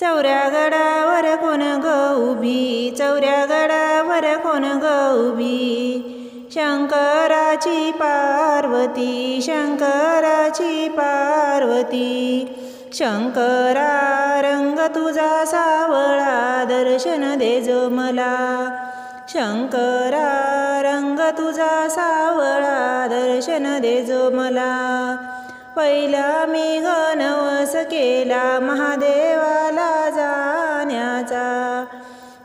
चौऱ्या गडावर कोण ग उभी? चौऱ्या गडावर कोण ग उभी? शंकराची पार्वती शंकराची पार्वती शंकरा रंग तुझा सावळा दर्शन दे जो मला. शंकरा रंग तुझा सावळा दर्शन दे जो मला. पहिला मी घनवस केला महादेवाला जाण्याचा.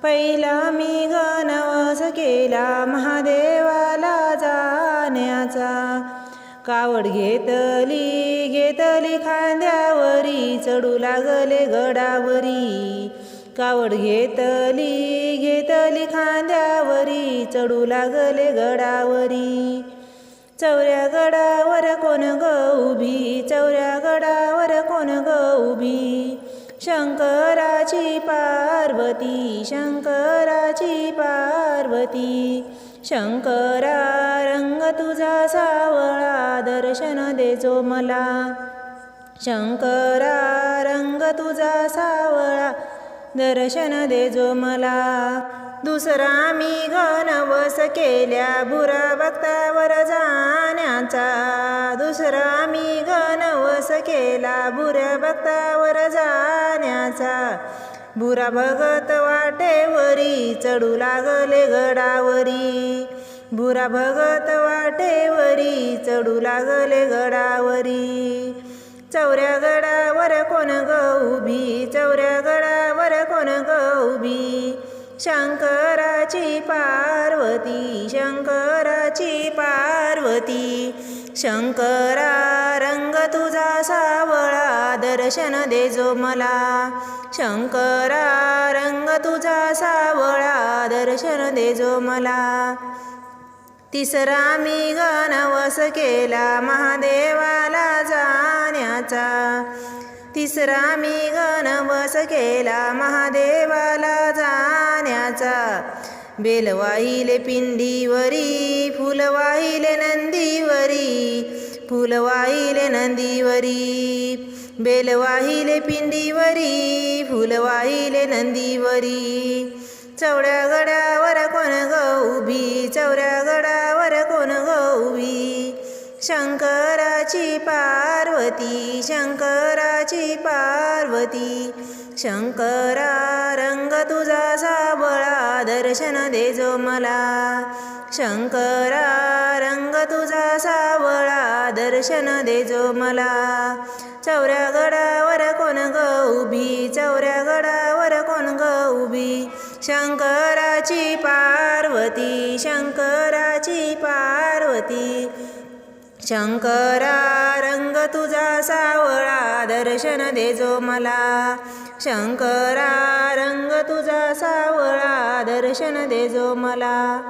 पहिला मी घनवस केला महादेवाला जाण्याचा. कावड घेतली घेतली खांद्यावरी चढू लागले गडावरी. कावड घेतली घेतली खांद्यावरी चढू लागले गडावरी. चौऱ्या गडावर कोण ग उभी? चौऱ्या गडावर कोण ग उभी? शंकराची पार्वती शंकराची पार्वती शंकरा रंग तुझा सावळा दर्शन देजो मला. शंकरा रंग तुझा सावळा दर्शन देजो मला. दुसरा मी घनवस केल्या भुरा भक्ता दुसरा मी घनवस केला बुऱ्या भक्तावर जाण्याचा. बुरा भगत वाटेवरी चढू लागले गडावरी. बुरा भगत वाटेवरी चढू लागले गडावरी. चौऱ्या गडावर कोण ग उभी? चौऱ्या गडावर कोण ग उभी? शंकराची पार्वती शंकराची पार्वती. शंकरा रंग तुझा सावळा दर्शन देजो मला. शंकरा रंग तुझा सावळा दर्शन देजो मला. तिसरा मी गणवस केला महादेवाला जाण्याचा. तिसरा मी गणवस केला महादेवाला जाण्याचा. बेल वाहिले पिंडीवरी फुल वाहिले नंदीवरी फुल वाहिले नंदीवरी. बेल वाहिले पिंडीवरी फुल वाहिले नंदीवरी. चौऱ्या गडावर कोण ग उभी चौऱ्या गडावर कोण ग उभी? शंकराची पार्वती शंकराची पार्वती. शंकरा रंग तुझा सावळा दर्शन देजो मला शंकरा रंग तुझा सावळा दर्शन देजो मला चौऱ्या गडावर कोण ग उभी चौऱ्या गडावर कोण ग उभी शंकराची पार्वती शंकराची पार्वती शंकरा रंग तुझा सावळा दर्शन देजो मला. शंकरा रंग तुझा सावळा दर्शन देजो मला.